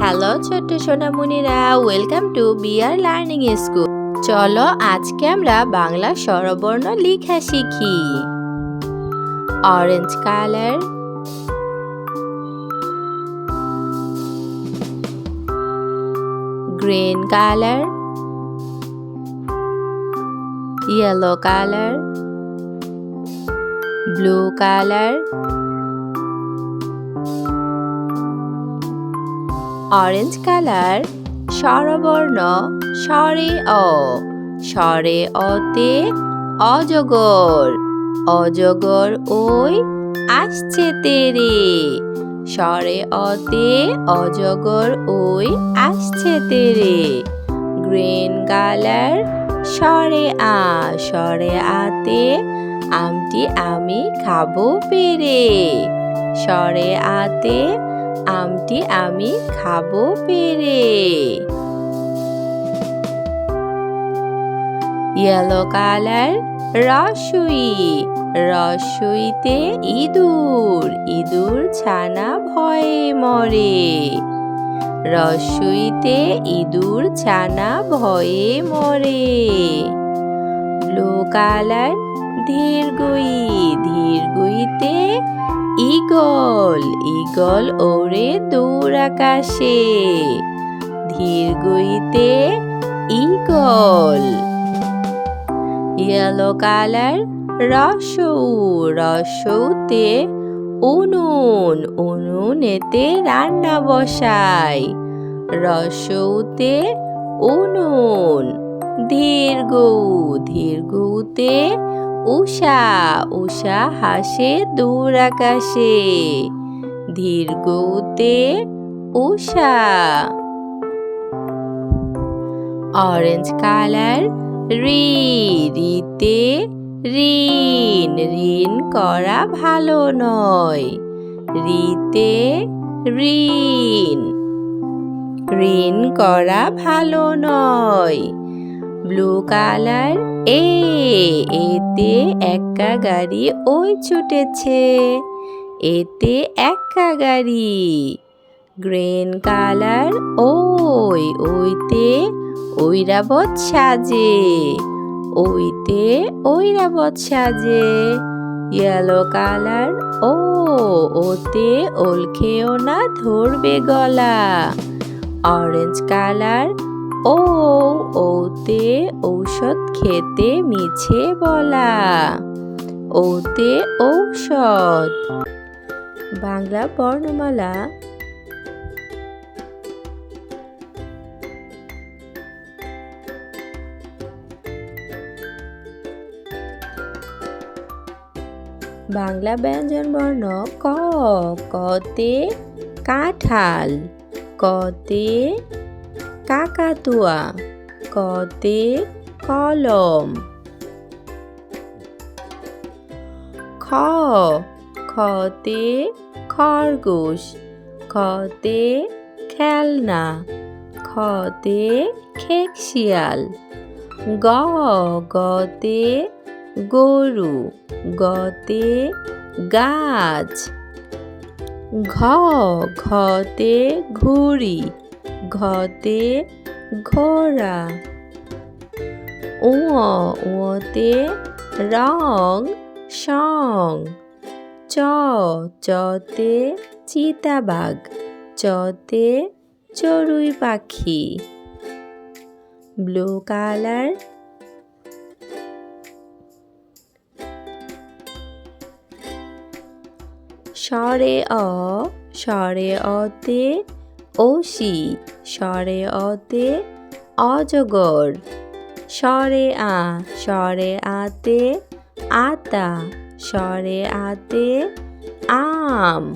Hello ছোট্ট সোনামণিরা welcome to BR learning school চলো আজকে আমরা বাংলা স্বরবর্ণ লিখা শিখি। Orange colour green colour yellow colour blue colour orange colour স্বরবর্ণ, স্বরে অ, স্বরে অতে অজগর অজগর ওই আসছে তেরে, স্বরে অতে অজগর ওই আসছে তেরে, গ্রিন কালার, স্বরে আ, স্বরে আতে আমটি আমি খাব পেরে, স্বরে আতে আমটি আমি খাব পেরে। Yellow colour রসুই। রসুইতে ইঁদুর। ইঁদুর ছানা ভয়ে মরে। রসুইতে ইঁদুর ছানা ভয়ে মরে। ব্লু কালার ধীরগুই ধীরগুইতে ইগল ইগল ওরে দূর আকাশে। ধীর গইতে ইগল ইয়েলো কালার, রসৌ, রসৌতে উনুন, উনুনেতে রান্না বসাই। রসৌতে উনুন ধীর গৌ ধীর গৌতে উষা উষা হাসে দূর আকাশে। ধীর গৌতে উষা। অরেঞ্জ কালার রি রিতে ঋণ ঋণ করা ভালো নয়। রিতে ঋণ ঋণ করা ভালো নয়। Blue colour. এ, এতে একা গাড়ি ওই ছুটেছে। এতে একা গাড়ি গ্রিন কালার, ওই, ওইতে ঐরাবত সাজে। ওইতে ঐরাবত সাজে। ইয়েলো কালার, ও, ওতে ওল খেও না ধরবে গলা। অরেঞ্জ কালার ও ওতে ঔষধ খেতে মিছে বলা। ওতে ঔষধ। বাংলা বর্ণমালা। বাংলা ব্যঞ্জন বর্ণ ক, কতে কাঁঠাল, কতে কাকাতুয়া কতে কলম খ খতে খরগোশ খতে খেলনা খতে খেকশিয়াল গ গতে গরু গতে গাছ ঘ ঘতে ঘুড়ি ঘতে ঘোড়া। উঁ, উঁতে রং, সং। চ, চতে চিতাবাঘ, চতে চড়ুই পাখি। ব্লু কালার স্বরে অ স্বরে অতে ওসি স্বরে অতে অজগর, স্বরে আ, স্বরে আতে আতা, স্বরে আতে আম।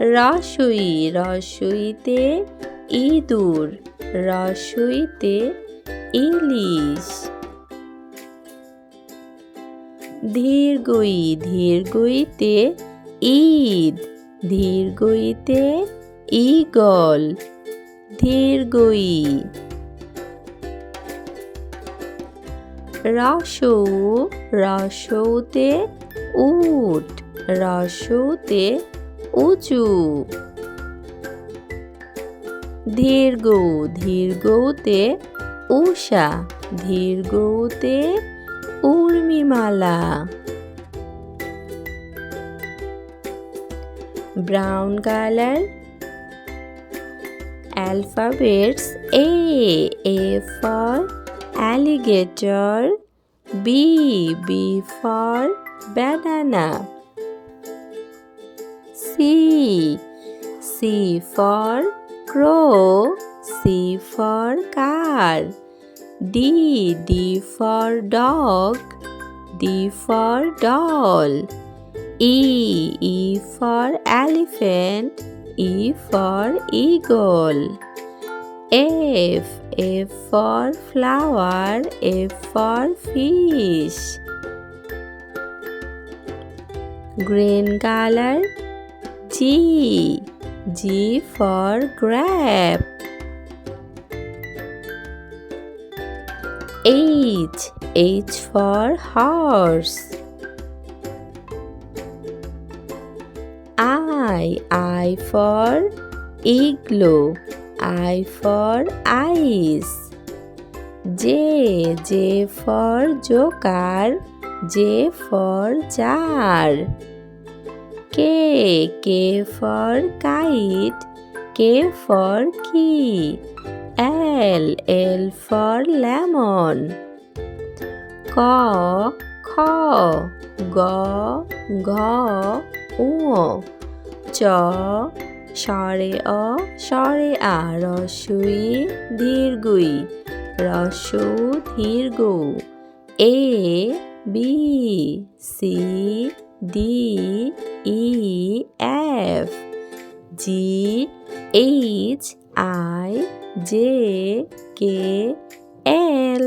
রসুই, রসুইতে ইঁদুর, রসুইতে ইলিশ। ধীরগই, ধীরগইতে ঈদ ধীরগইতে ইগল ধীরগই রসৌ রসৌতে উট রসৌতে উঁচু। দীর্ঘ দীর্ঘতে উষা দীর্ঘতে উর্মিমালা। Brown colour alphabets A A for alligator B B for banana C C for crow C for car D D for dog D for doll E E for elephant E for eagle F F for flower F for fish green color G G for grape H H for horse I I for igloo I for ice J J for joker J for jar K K for kite K for key L L for lemon ক খ গ ঘ উ চ, স্বরে অ, স্বরে আ রস্বই দীর্ঘই রস্য দীর্ঘ A, B, C, D, E, F, G, H, I, J, K, L